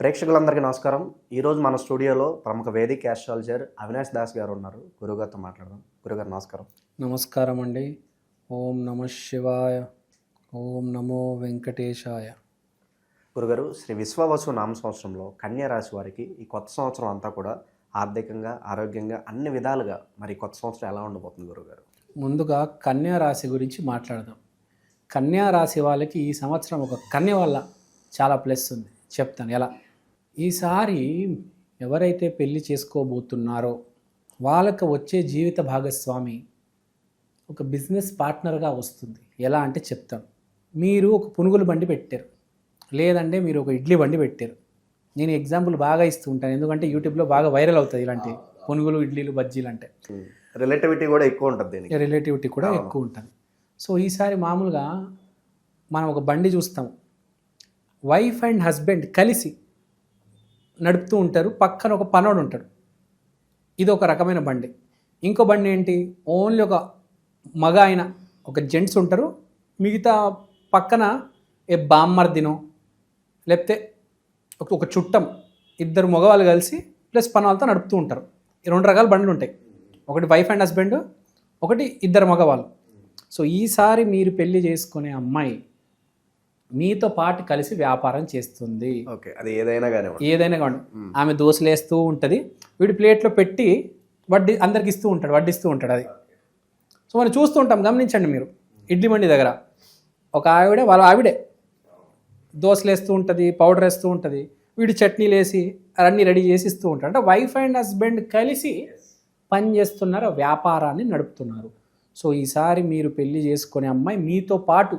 ప్రేక్షకులందరికీ నమస్కారం. ఈరోజు మన స్టూడియోలో ప్రముఖ వేదిక ఆస్ట్రాలజర్ అవినాష్ దాస్ గారు ఉన్నారు. గురుగారితో మాట్లాడదాం. గురుగారు నమస్కారం. నమస్కారం అండి. ఓం నమ శివాయ ఓం నమో వెంకటేశాయ. గురుగారు శ్రీ విశ్వవసు నామ సంవత్సరంలో కన్యా రాశి వారికి ఈ కొత్త సంవత్సరం అంతా కూడా ఆర్థికంగా ఆరోగ్యంగా అన్ని విధాలుగా మరి కొత్త సంవత్సరం ఎలా ఉండబోతుంది గురుగారు ముందుగా కన్యా రాశి గురించి మాట్లాడదాం. కన్యా రాశి వాళ్ళకి ఈ సంవత్సరం ఒక కన్య వల్ల చాలా ప్లస్ ఉంది. చెప్తాను. ఎలా? ఈసారి ఎవరైతే పెళ్ళి చేసుకోబోతున్నారో వాళ్ళకి వచ్చే జీవిత భాగస్వామి ఒక బిజినెస్ పార్ట్నర్గా వస్తుంది. ఎలా అంటే చెప్తాను. మీరు ఒక పునుగుల బండి పెట్టారు. లేదంటే మీరు ఒక ఇడ్లీ బండి పెట్టారు. నేను ఎగ్జాంపుల్ బాగా ఇస్తూ ఉంటాను. ఎందుకంటే యూట్యూబ్లో బాగా వైరల్ అవుతుంది ఇలాంటి పునుగులు ఇడ్లీలు బజ్జీలు అంటే. రిలేటివిటీ కూడా ఎక్కువ ఉంటుంది రిలేటివిటీ కూడా ఎక్కువ ఉంటుంది. సో ఈసారి మామూలుగా మనం ఒక బండి చూస్తాం. వైఫ్ అండ్ హస్బెండ్ కలిసి నడుపుతూ ఉంటారు పక్కన ఒక పనోడు ఉంటాడు. ఇది ఒక రకమైన బండి. ఇంకో బండి ఏంటి? ఓన్లీ ఒక మగ ఆయన ఒక జెంట్స్ ఉంటారు. మిగతా పక్కన ఏ బామ్మర్దినో లేకపోతే ఒక- ఒక చుట్టం ఇద్దరు మగవాళ్ళు కలిసి ప్లస్ పని వాళ్ళతో నడుపుతూ ఉంటారు. ఈ రెండు రకాల బండ్లు ఉంటాయి. ఒకటి వైఫ్ అండ్ హస్బెండ్ ఒకటి ఇద్దరు మగవాళ్ళు. సో ఈసారి మీరు పెళ్ళి చేసుకునే అమ్మాయి మీతో పాటు కలిసి వ్యాపారం చేస్తుంది. ఓకే అది ఏదైనా కానీ ఏదైనా కావండి ఆమె దోశలు వేస్తూ ఉంటుంది. వీడి ప్లేట్లో పెట్టి వడ్డీ అందరికి ఇస్తూ ఉంటాడు వడ్డిస్తూ ఉంటాడు అది. సో మనం చూస్తూ ఉంటాం గమనించండి మీరు. ఇడ్లీ మండి దగ్గర ఒక ఆవిడ వాళ్ళ ఆవిడే దోశలు వేస్తూ ఉంటుంది పౌడర్ వేస్తూ ఉంటుంది. వీడు చట్నీలు వేసి అవన్నీ రెడీ చేసి ఇస్తూ ఉంటాడు. అంటే వైఫ్ అండ్ హస్బెండ్ కలిసి పని చేస్తున్నారు వ్యాపారాన్ని నడుపుతున్నారు. సో ఈసారి మీరు పెళ్ళి చేసుకునే అమ్మాయి మీతో పాటు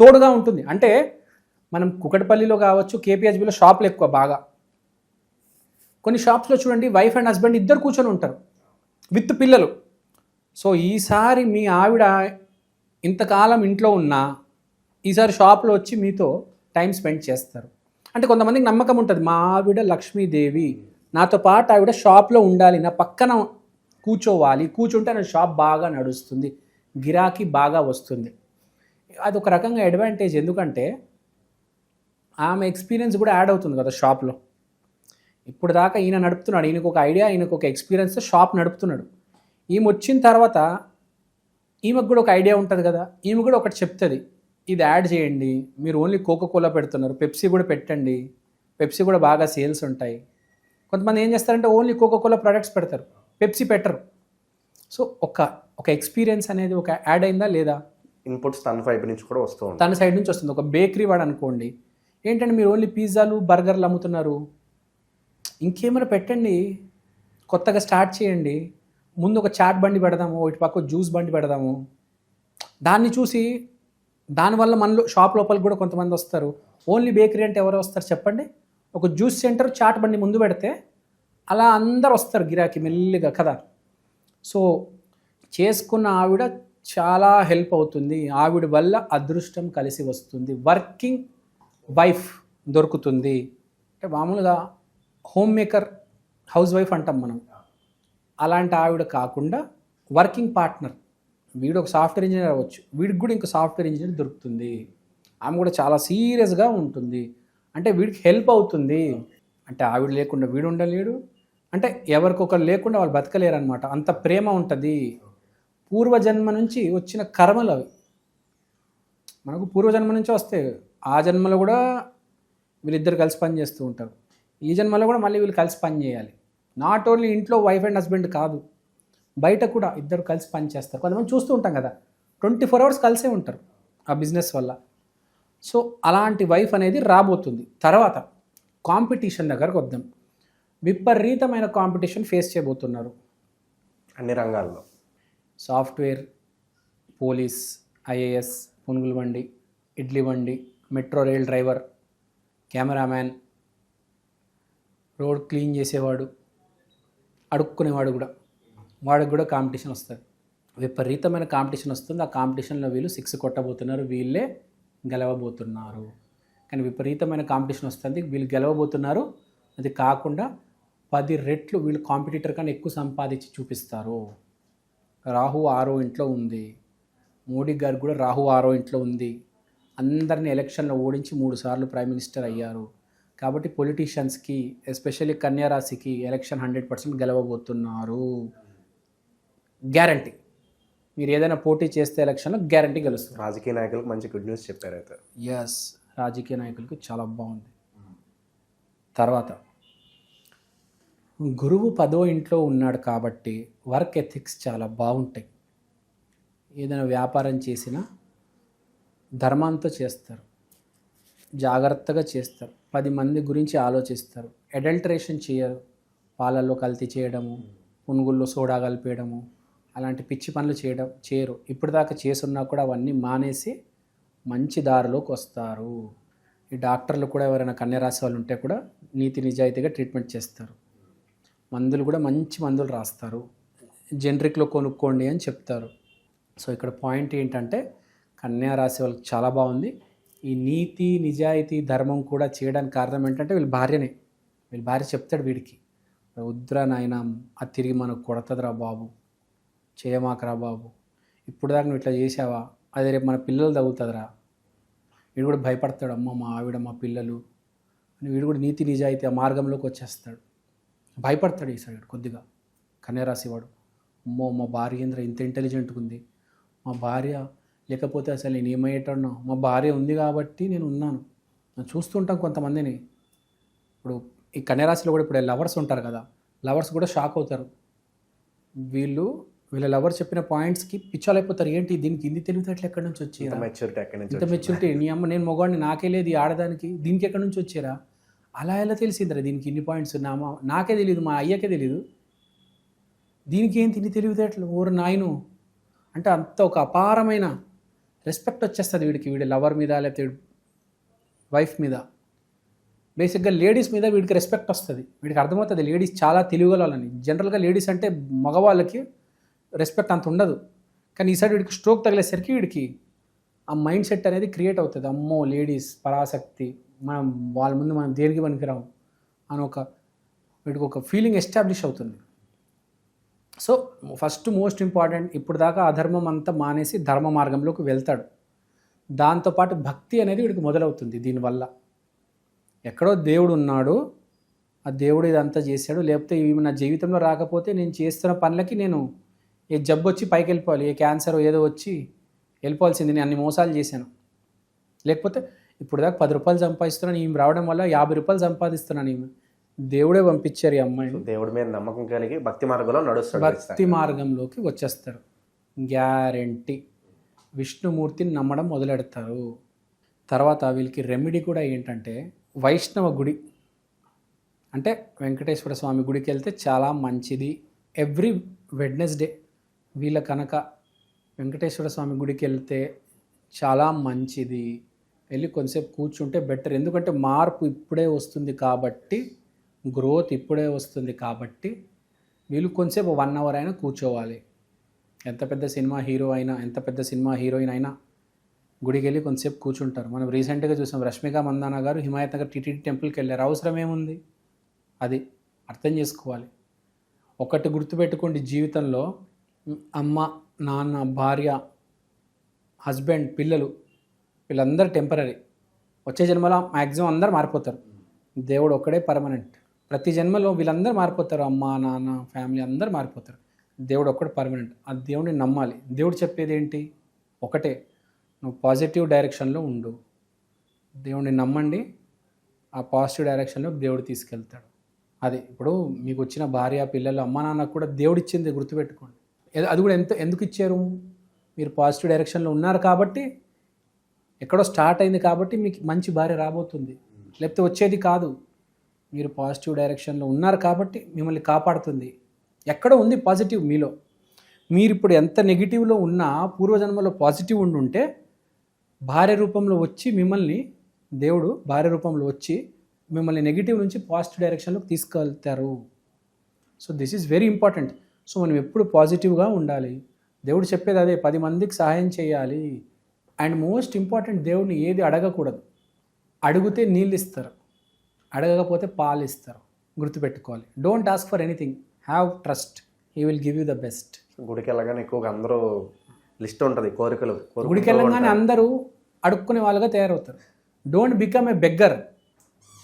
తోడుగా ఉంటుంది. అంటే మనం కుకటపల్లిలో కావచ్చు కేపీహెచ్బిలో షాపులు ఎక్కువ బాగా. కొన్ని షాప్స్లో చూడండి వైఫ్ అండ్ హస్బెండ్ ఇద్దరు కూర్చొని ఉంటారు విత్ పిల్లలు. సో ఈసారి మీ ఆవిడ ఇంతకాలం ఇంట్లో ఉన్నా ఈసారి షాప్లో వచ్చి మీతో టైం స్పెండ్ చేస్తారు. అంటే కొంతమందికి నమ్మకం ఉంటుంది మా ఆవిడ లక్ష్మీదేవి నాతో పాటు ఆవిడ షాప్లో ఉండాలి నా పక్కన కూర్చోవాలి కూర్చుంటే నా షాప్ బాగా నడుస్తుంది గిరాకీ బాగా వస్తుంది. అది ఒక రకంగా అడ్వాంటేజ్ ఎందుకంటే ఆమె ఎక్స్పీరియన్స్ కూడా యాడ్ అవుతుంది కదా షాప్లో ఇప్పుడు దాకా ఈయన నడుపుతున్నాడు ఈయనకు ఒక ఐడియా ఈయనకు ఒక ఎక్స్పీరియన్స్ షాప్ నడుపుతున్నాడు. ఈమె వచ్చిన తర్వాత ఈమెకు కూడా ఒక ఐడియా ఉంటుంది కదా ఈమె కూడా ఒకటి చెప్తుంది ఇది యాడ్ చేయండి మీరు ఓన్లీ కోకో కోలా పెడుతున్నారు పెప్సీ కూడా పెట్టండి పెప్సీ కూడా బాగా సేల్స్ ఉంటాయి. కొంతమంది ఏం చేస్తారంటే ఓన్లీ కోకో కోలా ప్రొడక్ట్స్ పెడతారు పెప్సీ పెట్టరు. సో ఒక ఒక ఎక్స్పీరియన్స్ అనేది ఒక యాడ్ అయిందా లేదా? ఇన్పుట్స్ తన వైపు నుంచి కూడా వస్తూ ఉంటాయి. తన సైడ్ నుంచి వస్తుంది. ఒక బేకరీ వాడు అనుకోండి ఏంటంటే మీరు ఓన్లీ పిజ్జాలు బర్గర్లు అమ్ముతున్నారు? ఇంకేమైనా పెట్టండి కొత్తగా స్టార్ట్ చేయండి ముందు ఒక చాట్ బండి పెడదాము ఇటు పక్క జ్యూస్ బండి పెడదాము. దాన్ని చూసి దానివల్ల మనలో షాప్ లోపలికి కూడా కొంతమంది వస్తారు. ఓన్లీ బేకరీ అంటే ఎవరు వస్తారు చెప్పండి? ఒక జ్యూస్ సెంటర్ చాట్ బండి ముందు పెడితే అలా అందరు వస్తారు గిరాకీ మెల్లిగా కదా. సో చేసుకున్న ఆవిడ చాలా హెల్ప్ అవుతుంది. ఆవిడ వల్ల అదృష్టం కలిసి వస్తుంది. వర్కింగ్ వైఫ్ దొరుకుతుంది. అంటే మామూలుగా హోమ్ మేకర్ హౌస్ వైఫ్ అంటాం మనం. అలాంటి ఆవిడ కాకుండా వర్కింగ్ పార్ట్నర్. వీడు ఒక సాఫ్ట్వేర్ ఇంజనీర్ అవ్వచ్చు. వీడికి కూడా ఇంకో సాఫ్ట్వేర్ ఇంజనీర్ దొరుకుతుంది. ఆమె కూడా చాలా సీరియస్గా ఉంటుంది. అంటే వీడికి హెల్ప్ అవుతుంది. అంటే ఆవిడ లేకుండా వీడు ఉండలేడు. అంటే ఎవరికొకరు లేకుండా వాళ్ళు బతకలేరు అనమాట అంత ప్రేమ ఉంటుంది. పూర్వజన్మ నుంచి వచ్చిన కర్మలు అవి. మనకు పూర్వజన్మ నుంచి వస్తాయి. ఆ జన్మలో కూడా వీళ్ళిద్దరు కలిసి పని చేస్తూ ఉంటారు. ఈ జన్మలో కూడా మళ్ళీ వీళ్ళు కలిసి పని చేయాలి. నాట్ ఓన్లీ ఇంట్లో వైఫ్ అండ్ హస్బెండ్ కాదు బయట కూడా ఇద్దరు కలిసి పని చేస్తారు. కొంతమంది చూస్తూ ఉంటాం కదా ట్వంటీ ఫోర్ అవర్స్ కలిసే ఉంటారు ఆ బిజినెస్ వల్ల. సో అలాంటి వైఫ్ అనేది రాబోతుంది. తర్వాత కాంపిటీషన్ దగ్గరకు వద్దాం. విపరీతమైన కాంపిటీషన్ ఫేస్ చేయబోతున్నారు. అన్ని రంగాల్లో. సాఫ్ట్వేర్ పోలీస్ ఐఏఎస్ పునుగుల బండి ఇడ్లీ బండి metro rail driver cameraman road clean చేసేవాడు అడుక్కునేవాడు కూడా. వాడికి కూడా కాంపిటీషన్ వస్తుంది. విపరీతమైన కాంపిటీషన్ వస్తుంది. ఆ కాంపిటీషన్లో వీళ్ళు సిక్స్ కొట్టబోతున్నారు. వీళ్ళే గెలవబోతున్నారు. కానీ విపరీతమైన కాంపిటీషన్ వస్తుంది. వీళ్ళు గెలవబోతున్నారు. అది కాకుండా పది రెట్లు వీళ్ళు కాంపిటీటర్ కన్నా ఎక్కువ సంపాదించి చూపిస్తారు. రాహు ఆరో ఇంట్లో ఉంది. మోడీ గారు కూడా రాహు ఆరో ఇంట్లో ఉంది. అందరిని ఎలక్షన్లో ఓడించి మూడు సార్లు ప్రైమ్ మినిస్టర్ అయ్యారు. కాబట్టి పొలిటీషియన్స్కి ఎస్పెషల్లీ కన్యా రాశికి ఎలక్షన్ హండ్రెడ్ పర్సెంట్ గెలవబోతున్నారు. గ్యారంటీ. మీరు ఏదైనా పోటీ చేస్తే ఎలక్షన్లో గ్యారంటీ గెలుస్తారు. రాజకీయ నాయకులకు మంచి గుడ్ న్యూస్ చెప్పారు అయితే. ఎస్ రాజకీయ నాయకులకు చాలా బాగుంది. తర్వాత గురువు పదో ఇంట్లో ఉన్నాడు కాబట్టి వర్క్ ఎథిక్స్ చాలా బాగుంటాయి. ఏదైనా వ్యాపారం చేసినా ధర్మంతో చేస్తారు. జాగ్రత్తగా చేస్తారు. పది మంది గురించి ఆలోచిస్తారు. అడల్టరేషన్ చేయరు. పాలల్లో కల్తీ చేయడము పునుగుల్లో సోడా కలిపేయడము అలాంటి పిచ్చి పనులు చేయడం చేయరు. ఇప్పటిదాకా చేసున్నా కూడా అవన్నీ మానేసి మంచి దారిలోకి వస్తారు. ఈ డాక్టర్లు కూడా ఎవరైనా కన్యరాశి వాళ్ళు ఉంటే కూడా నీతి నిజాయితీగా ట్రీట్మెంట్ చేస్తారు. మందులు కూడా మంచి మందులు రాస్తారు. జనరిక్లో కొనుక్కోండి అని చెప్తారు. సో ఇక్కడ పాయింట్ ఏంటంటే కన్యా రాశి వాళ్ళకి చాలా బాగుంది. ఈ నీతి నిజాయితీ ధర్మం కూడా చేయడానికి కారణం ఏంటంటే వీళ్ళ భార్యనే. వీళ్ళ భార్య చెప్తాడు వీడికి. వద్దురా నాయన అది తిరిగి మనకు కొడతదిరా బాబు. చేయమాకరా బాబు. ఇప్పుడు దాకా నువ్వు ఇట్లా చేసావా అది రేపు మన పిల్లలు తగ్గుతుందిరా వీడు కూడా భయపడతాడు అమ్మ మా ఆవిడ మా పిల్లలు. అని వీడు కూడా నీతి నిజాయితీ ఆ మార్గంలోకి వచ్చేస్తాడు. భయపడతాడు ఈసారి కొద్దిగా. కన్యరాశి వాడు అమ్మో మా భార్య ఏంద్ర ఇంత ఇంటెలిజెంట్గా ఉంది. మా భార్య లేకపోతే అసలు నేను ఏమయ్యేటన్నా మా భార్య ఉంది కాబట్టి నేను ఉన్నాను. నేను చూస్తుంటాం కొంతమందిని. ఇప్పుడు ఈ కన్యరాశిలో కూడా ఇప్పుడు లవర్స్ ఉంటారు కదా. లవర్స్ కూడా షాక్ అవుతారు. వీళ్ళు వీళ్ళ లవర్ చెప్పిన పాయింట్స్కి పిచ్చాలైపోతారు. ఏంటి దీనికి ఇన్ని తెలివితేటలు ఎక్కడి నుంచి వచ్చి మెచ్యూరిటీ ఎక్కడి నుంచి ఇంత మెచ్యూరిటీ నీ అమ్మ నేను మగవాడిని నాకే లేదు ఈ ఆడదానికి. దీనికి ఎక్కడి నుంచి వచ్చారా అలా ఎలా తెలిసిందిరా దీనికి ఇన్ని పాయింట్స్ నా మా నాకే తెలియదు మా అయ్యకే తెలియదు దీనికి ఏం తిని తెలివితేటలు? ఊరు నాయను. అంటే అంత ఒక అపారమైన రెస్పెక్ట్ వచ్చేస్తుంది వీడికి వీడి లవర్ మీద లేకపోతే వైఫ్ మీద. బేసిక్గా లేడీస్ మీద వీడికి రెస్పెక్ట్ వస్తుంది. వీడికి అర్థమవుతుంది లేడీస్ చాలా తెలియగలని జనరల్గా లేడీస్ అంటే మగవాళ్ళకి రెస్పెక్ట్ అంత ఉండదు. కానీ ఈసారి వీడికి స్ట్రోక్ తగిలేసరికి వీడికి ఆ మైండ్ సెట్ అనేది క్రియేట్ అవుతుంది. అమ్మో లేడీస్ పరాసక్తి మనం వాళ్ళ ముందు మనం దేనికి పనికిరాము అని ఒక వీడికి ఒక ఫీలింగ్ ఎస్టాబ్లిష్ అవుతుంది. సో ఫస్ట్ మోస్ట్ ఇంపార్టెంట్ ఇప్పుడు దాకా అధర్మం అంతా మానేసి ధర్మ మార్గంలోకి వెళ్తాడు. దాంతోపాటు భక్తి అనేది వీడికి మొదలవుతుంది దీనివల్ల. ఎక్కడో దేవుడు ఉన్నాడు ఆ దేవుడు ఇదంతా చేశాడు లేకపోతే ఇవి నా జీవితంలో రాకపోతే నేను చేస్తున్న పనులకి నేను ఏ జబ్బు వచ్చి పైకి వెళ్ళిపోవాలి ఏ క్యాన్సర్ ఏదో వచ్చి వెళ్ళిపోవాల్సింది నేను అన్ని మోసాలు చేశాను. లేకపోతే ఇప్పుడు దాకా పది రూపాయలు సంపాదిస్తున్నాను ఈమె రావడం వల్ల యాభై రూపాయలు సంపాదిస్తున్నాను ఈమె. దేవుడే పంపించారు ఈ అమ్మాయిని. దేవుడి మీద నమ్మకం కలిగి భక్తి మార్గంలో నడుస్తాడు భక్తి మార్గంలోకి వచ్చేస్తారు గ్యారెంటీ. విష్ణుమూర్తిని నమ్మడం మొదలెడతారు. తర్వాత వీళ్ళకి రెమెడీ కూడా ఏంటంటే వైష్ణవ గుడి. అంటే వెంకటేశ్వర స్వామి గుడికి వెళ్తే చాలా మంచిది. ఎవ్రీ వెడ్నెస్డే వీళ్ళ కనుక వెంకటేశ్వర స్వామి గుడికి వెళ్తే చాలా మంచిది. వెళ్ళి కొంతసేపు కూర్చుంటే బెటర్. ఎందుకంటే మార్పు ఇప్పుడే వస్తుంది కాబట్టి గ్రోత్ ఇప్పుడే వస్తుంది కాబట్టి వీళ్ళు కొంతసేపు వన్ అవర్ అయినా కూర్చోవాలి. ఎంత పెద్ద సినిమా హీరో అయినా ఎంత పెద్ద సినిమా హీరోయిన్ అయినా గుడికి వెళ్ళి కొంతసేపు కూర్చుంటారు. మనం రీసెంట్గా చూసాం రష్మిక మందానా గారు హిమాయత్ నగర్ టీటీడీ టెంపుల్కి వెళ్ళారు. అవసరం ఏముంది అది అర్థం చేసుకోవాలి. ఒకటి గుర్తుపెట్టుకోండి జీవితంలో. అమ్మ నాన్న భార్య హస్బెండ్ పిల్లలు వీళ్ళందరూ టెంపరీ వచ్చే జన్మలో మ్యాక్సిమం అందరు మారిపోతారు. దేవుడు ఒక్కడే పర్మనెంట్ ప్రతి జన్మలో వీళ్ళందరూ మారిపోతారు. అమ్మ నాన్న ఫ్యామిలీ అందరూ మారిపోతారు. దేవుడు ఒక్కడు పర్మనెంట్ ఆ దేవుడిని నమ్మాలి. దేవుడు చెప్పేది ఏంటి? ఒకటే. నువ్వు పాజిటివ్ డైరెక్షన్లో ఉండు. దేవుడిని నమ్మండి. ఆ పాజిటివ్ డైరెక్షన్లో దేవుడు తీసుకెళ్తాడు. అది ఇప్పుడు మీకు వచ్చిన భార్య పిల్లలు అమ్మ నాన్నకు కూడా దేవుడు ఇచ్చింది గుర్తుపెట్టుకోండి అది కూడా ఎంత ఎందుకు ఇచ్చారు? మీరు పాజిటివ్ డైరెక్షన్లో ఉన్నారు కాబట్టి ఎక్కడో స్టార్ట్ అయింది కాబట్టి మీకు మంచి భార్య రాబోతుంది. లేకపోతే వచ్చేది కాదు. మీరు పాజిటివ్ డైరెక్షన్లో ఉన్నారు కాబట్టి మిమ్మల్ని కాపాడుతుంది. ఎక్కడో ఉంది పాజిటివ్ మీలో? మీరు ఇప్పుడు ఎంత నెగిటివ్లో ఉన్నా పూర్వజన్మలో పాజిటివ్ ఉండుంటే భార్య రూపంలో వచ్చి మిమ్మల్ని దేవుడు భార్య రూపంలో వచ్చి మిమ్మల్ని నెగిటివ్ నుంచి పాజిటివ్ డైరెక్షన్లోకి తీసుకెళ్తారు. So this is very important so మనం ఎప్పుడు పాజిటివ్గా ఉండాలి. దేవుడు చెప్పేది అదే పది మందికి సహాయం చేయాలి. అండ్ మోస్ట్ ఇంపార్టెంట్ దేవుడిని ఏది అడగకూడదు. అడిగితే నీళ్ళు ఇస్తారు. అడగకపోతే పాలు ఇస్తారు. గుర్తుపెట్టుకోవాలి. Don't ask for anything have trust he will give you the best గుడికి వెళ్ళగానే ఎక్కువగా అందరూ లిస్ట్ ఉంటుంది కోరికలు గుడికి వెళ్ళంగానే అందరూ అడుక్కునే వాళ్ళుగా తయారవుతారు. Don't become a beggar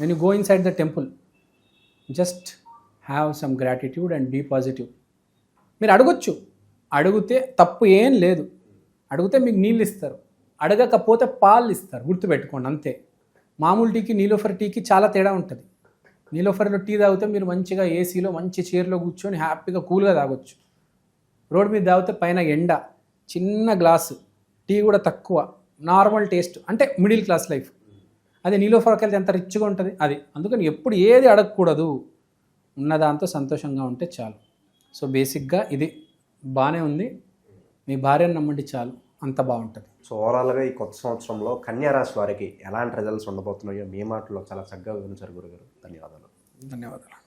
when you go inside the temple just have some gratitude and be positive మీరు అడగొచ్చు. అడిగితే తప్పు ఏం లేదు. అడిగితే మీకు నీళ్ళు ఇస్తారు. అడగకపోతే పాలు ఇస్తారు గుర్తుపెట్టుకోండి అంతే. మామూలు టీకి నీలోఫర్ టీకి చాలా తేడా ఉంటుంది. నీలోఫర్లో టీ తాగితే మీరు మంచిగా ఏసీలో మంచి చీరలో కూర్చొని హ్యాపీగా కూల్గా తాగొచ్చు. రోడ్ మీద తాగితే పైన ఎండ చిన్న గ్లాసు టీ కూడా తక్కువ నార్మల్ టేస్ట్ అంటే మిడిల్ క్లాస్ లైఫ్. అదే నీలోఫర్కి వెళ్తే ఎంత రిచ్గా ఉంటుంది? అది. అందుకని ఎప్పుడు ఏది అడగకూడదు. ఉన్నదాంతో సంతోషంగా ఉంటే చాలు. సో బేసిక్గా ఇది బాగానే ఉంది. మీ భార్యను నమ్మండి చాలు. అంత బాగుంటుంది. సో ఓవరాల్గా ఈ కొత్త సంవత్సరంలో కన్యా రాశి వారికి ఎలాంటి రిజల్ట్స్ ఉండబోతున్నాయో మీ మాటలో చాలా చక్కగా వివరించారు గురుగారు. ధన్యవాదాలు. ధన్యవాదాలు.